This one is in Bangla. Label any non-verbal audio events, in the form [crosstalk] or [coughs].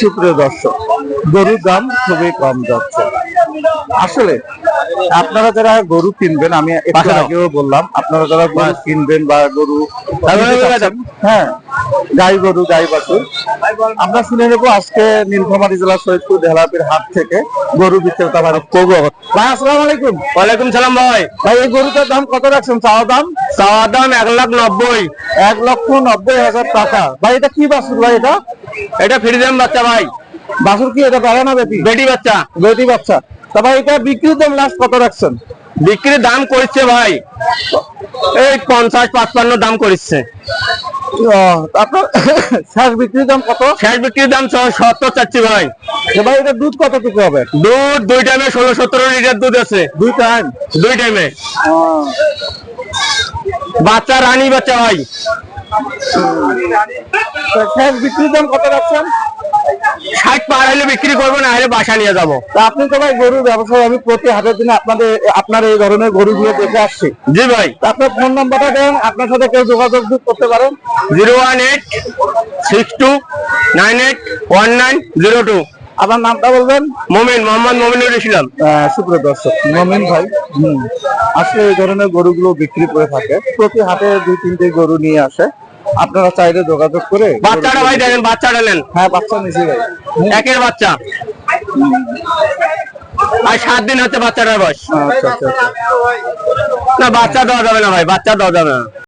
সুপ্রিয় দর্শক গরুর দাম খুবই কম যাচ্ছে। আসলে আপনারা যারা গরু কিনবেন আমি একটু আগেও বললাম আপনারা যারা গরু কিনবেন বা গরু হ্যাঁ গাই গরু গাই বাছুর আমরা শুনে নেব আজকে নীলফামারী জেলা সৈয়দপুর দেহলাপির হাট থেকে গরু বিক্রেতা ভাই কবু ভাই আসসালামু আলাইকুম। ওয়ালাইকুম সালাম ভাই। ভাই এই গরুটার দাম কত রাখছেন? চাওয়া দাম? চাওয়ার দাম এক লাখ নব্বই। এক লক্ষ নব্বই হাজার টাকা। ভাই এটা কি বাছুর ভাই এটা? এটা ফ্রিজেম বাচ্চা ভাই। বাছুর কি এটা বেড়া না বেটি? বেটি বাচ্চা। বেটি বাচ্চা। তা ভাই এটা বিক্রির দাম লাস্ট কত রাখছেন? বিক্রির দাম করছে ভাই। এই পঞ্চাশ পাঁচপান্ন দাম করছে আপনার [coughs] শেষ বিক্রির দাম কত? শেষ বিক্রির দাম সত্তর চাচ্ছি ভাই। যে ভাই এটা দুধ কতটুকু হবে? দুধ দুই টাইমে ষোলো সতেরো লিটার দুধ আছে। দুই টাইম দুই টাইমে বাচ্চা রানী বাচ্চা ভাই। শেষ বিক্রির দাম কত রাখছেন? ষাট পার হলে বিক্রি করব না হলে বাসা নিয়ে যাব। আপনি তো ভাই গরুর ব্যবসায় আমি প্রতি হাটের দিনে আপনাদের আপনার এই ধরনের গরুগুলো দেখে আসছি। জি ভাই। আপনার ফোন নাম্বারটা দেন আপনার সাথে কেউ যোগাযোগ করতে পারেন zero one eight six two nine eight one nine zero two. আপনার নামটা বলবেন? মোমিন মোহাম্মদ মোমিনুর ইসলাম। সুপ্রিয় দর্শক মমিন ভাই। হুম। আসলে এই ধরনের গরুগুলো বিক্রি করে থাকে। প্রতি হাটে দুই তিনটে গরু নিয়ে আসে। আপনারা চাইলে যোগাযোগ করে বাচ্চাটা ভাই দেখেন বাচ্চাটা নেন। হ্যাঁ বাচ্চা নিচে ভাই। একের বাচ্চা। আর সাত দিন হচ্ছে বাচ্চাটার বয়স। আচ্ছা আচ্ছা আচ্ছা। না বাচ্চা দেওয়া যাবে না ভাই বাচ্চা দেওয়া যাবে না।